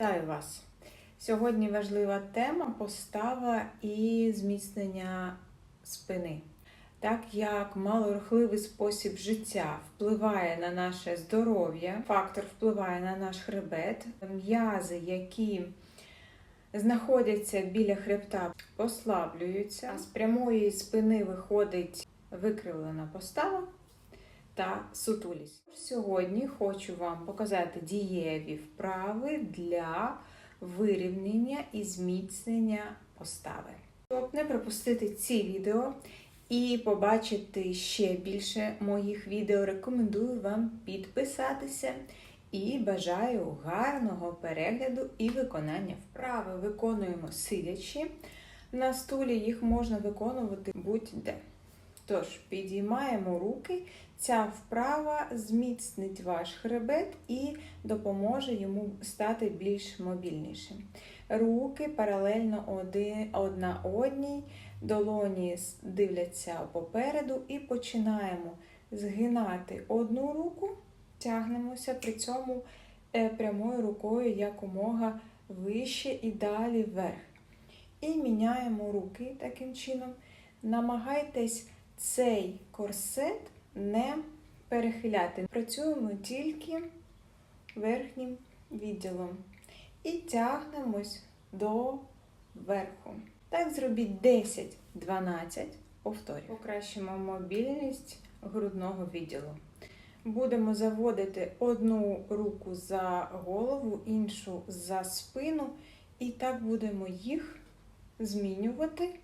Вітаю вас! Сьогодні важлива тема постава і зміцнення спини. Так як малорухливий спосіб життя впливає на наше здоров'я, фактор впливає на наш хребет, м'язи, які знаходяться біля хребта, послаблюються, а з прямої спини виходить викривлена постава та сутулість. Сьогодні хочу вам показати дієві вправи для вирівняння і зміцнення постави. Щоб не пропустити ці відео і побачити ще більше моїх відео, рекомендую вам підписатися і бажаю гарного перегляду і виконання вправи. Виконуємо сидячи. На стулі їх можна виконувати будь-де. Тож, підіймаємо руки. Ця вправа зміцнить ваш хребет і допоможе йому стати більш мобільнішим. Руки паралельно одна одній, долоні дивляться попереду і починаємо згинати одну руку, тягнемося при цьому е, прямою рукою якомога вище і далі вверх. І міняємо руки таким чином. Намагайтесь цей корсет не перехиляти. Працюємо тільки верхнім відділом. І тягнемось до верху. Так зробіть 10-12 повторів. Покращимо мобільність грудного відділу. Будемо заводити одну руку за голову, іншу за спину, і так будемо їх змінювати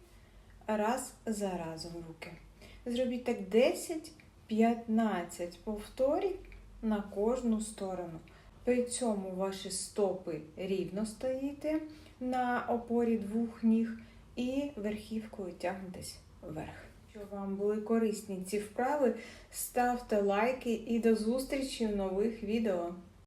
раз за разом руки. Зробіть так 10-15 повторів на кожну сторону. При цьому ваші стопи рівно стоїте на опорі двох ніг і верхівкою тягнетесь вверх. Якщо вам були корисні ці вправи, ставте лайки і до зустрічі в нових відео.